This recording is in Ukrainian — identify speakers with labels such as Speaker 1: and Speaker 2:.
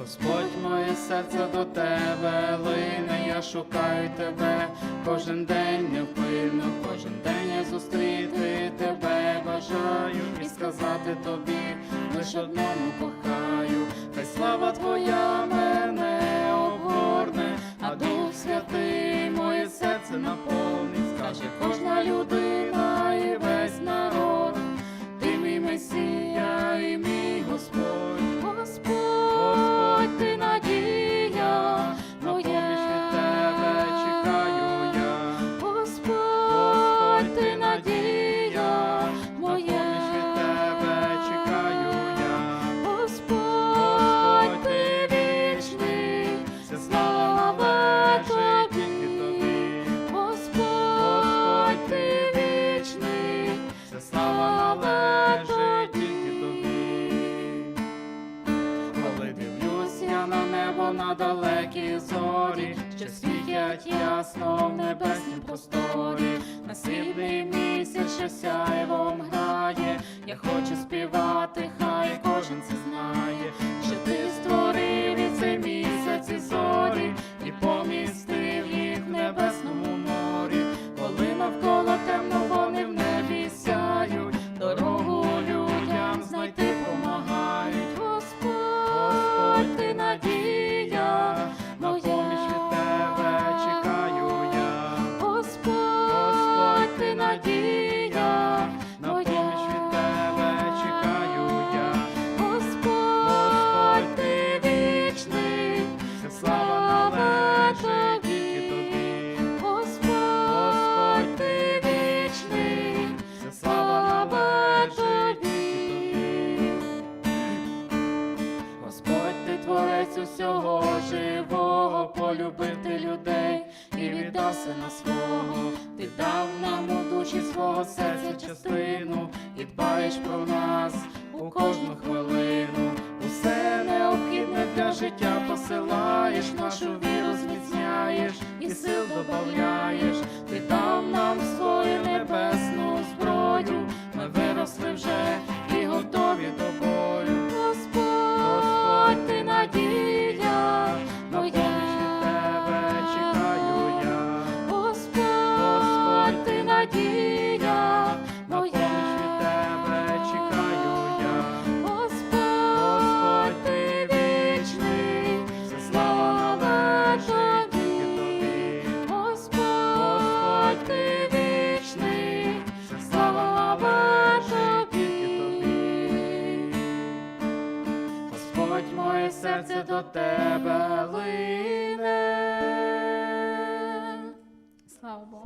Speaker 1: Господь, моє серце до тебе лине, я шукаю тебе. Кожен день невпинно, кожен день я зустріти тебе бажаю і сказати тобі лиш одному кохаю, на далекі зорі, що світять ясно в небеснім просторі, на срібний місяць, що сяйвом грає, я хочу співати, хай кожен це знає, творець усього живого, полюбив людей і віддав сина свого, ти дав нам у душі свого серця частину, і дбаєш про нас у кожну хвилину. Усе необхідне для життя посилаєш, нашу віру зміцняєш і сил додаєш. Ти дав нам свою моє серце до тебе лине. Слава Богу.